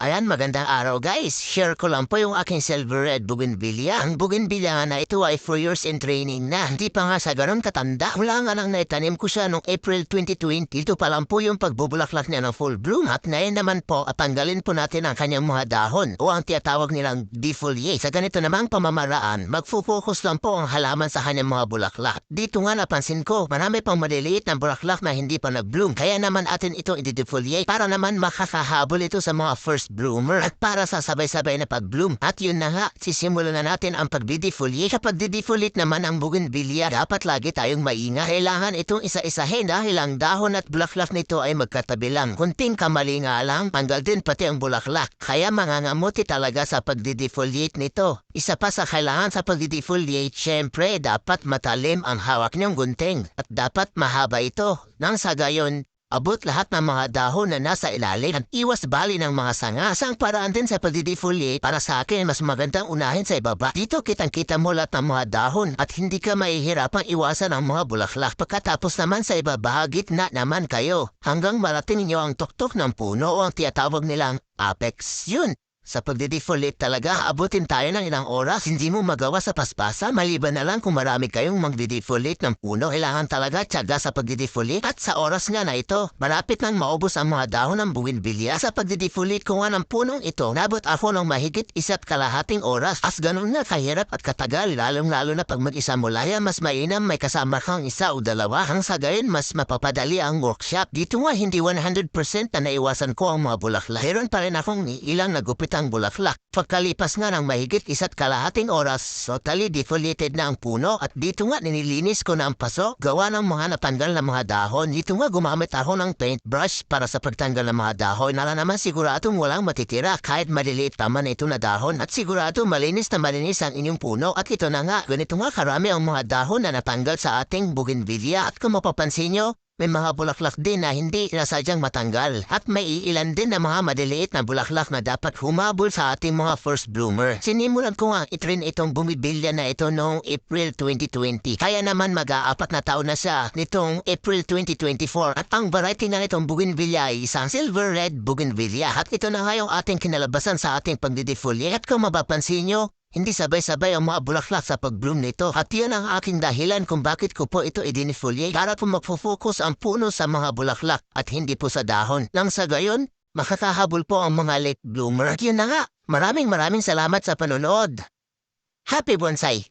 Ayan, magandang araw guys. Share ko lang po yung aking silver red bougainvillea. Ang bougainvillea na ito ay 4 years in training na. Hindi pa nga sa ganun katanda. Wala nga nang naitanim ko siya noong April 2020. Ito pa lang po yung pagbubulaklak niya ng full bloom. At ngayon naman po, at tanggalin po natin ang kanyang mga dahon o ang tiyatawag nilang defoliate. Sa ganito namang pamamaraan, magfo-focus lang po ang halaman sa kanyang mga bulaklak. Dito nga napansin ko, marami pang maliliit na bulaklak na hindi pa nag-bloom. Kaya naman atin ito i-defoliate para naman makakahabol ito sa mga first bloomer at para sa sabay-sabay na pag-bloom. At yun na nga, sisimulan na natin ang pagdidefoliate. Sa pagdidefoliate naman ang bougainvillea, dapat lagi tayong maingat. Kailangan itong isa-isahin dahil ang dahon at bulaklak nito ay magkatabi lang. Kunting kamali nga lang, tanggal din pati ang bulaklak. Kaya mangangamuti talaga sa pagdidefoliate nito. Isa pa sa kailangan sa pagdidefoliate, syempre dapat matalim ang hawak niyong gunting at dapat mahaba ito. Nang sa gayon, Abot lahat ng mga dahon na nasa ilalim at iwas bali ng mga sanga. Sa ang paraan din sa pagdidefoliate para sa akin mas magandang unahin sa ibaba. Dito kitang-kita mo lahat ng mga dahon at hindi ka mahihirapang iwasan ang mga bulaklak. Pagkatapos naman sa ibaba, gitna naman kayo. Hanggang marating niyo ang tuktok ng puno o ang tiyatawag nilang apex. Yun, sa pagdidefoliate talaga, abutin tayo ng ilang oras. Hindi mo magawa sa paspasa, maliban na lang kung marami kayong magdidefoliate ng puno. Kailangan talaga tiyaga sa pagdidefoliate. At sa oras nga na ito, malapit nang maubos ang mga dahon ng bougainvillea. Sa pagdidefoliate ko nga ng punong ito, nabot ako ng mahigit isa't kalahating oras. As ganun na kahirap at katagal, lalong-lalo na pag mag-isa mo laya, mas mainam may kasama kang isa o dalawa. Hang sa gayon, mas mapapadali ang workshop. Dito nga, hindi 100% na naiwasan ko ang mga bulaklak. Meron pa rin akong ilang nagupit ang bulaklak. Pagkalipas nga ng mahigit isa't kalahating oras, totally defoliated na ang puno at dito nga nililinis ko na ang paso, gawa ng mga natanggal na mga dahon. Dito nga gumamit ako ng paintbrush para sa pagtanggal ng mga dahon. Nala naman siguradong walang matitira kahit maliliit naman ito na dahon at sigurado malinis na malinis ang inyong puno at ito na nga, ganito nga karami ang mga dahon na natanggal sa ating bougainvillea at kung mapapansin nyo, may mga bulaklak din na hindi nasadyang matanggal at may iilan din na mga madiliit na bulaklak na dapat humabol sa ating mga first bloomer. Sinimulan ko nga itrin itong bumibilya na ito noong April 2020. Kaya naman mag-aapat na taon na siya nitong April 2024 at ang variety na nitong bougainvillea ay isang silver red bougainvillea at ito na nga yung ating kinalabasan sa ating pagdidefoliate at kung mapapansin nyo, hindi sabay-sabay ang mga bulaklak sa pag-bloom nito at yan ang aking dahilan kung bakit ko po ito idinifoliate para po magfo-focus ang puno sa mga bulaklak at hindi po sa dahon. Nang sa gayon, makakahabol po ang mga late bloomer. At yun na nga, maraming maraming salamat sa panonood. Happy bonsai!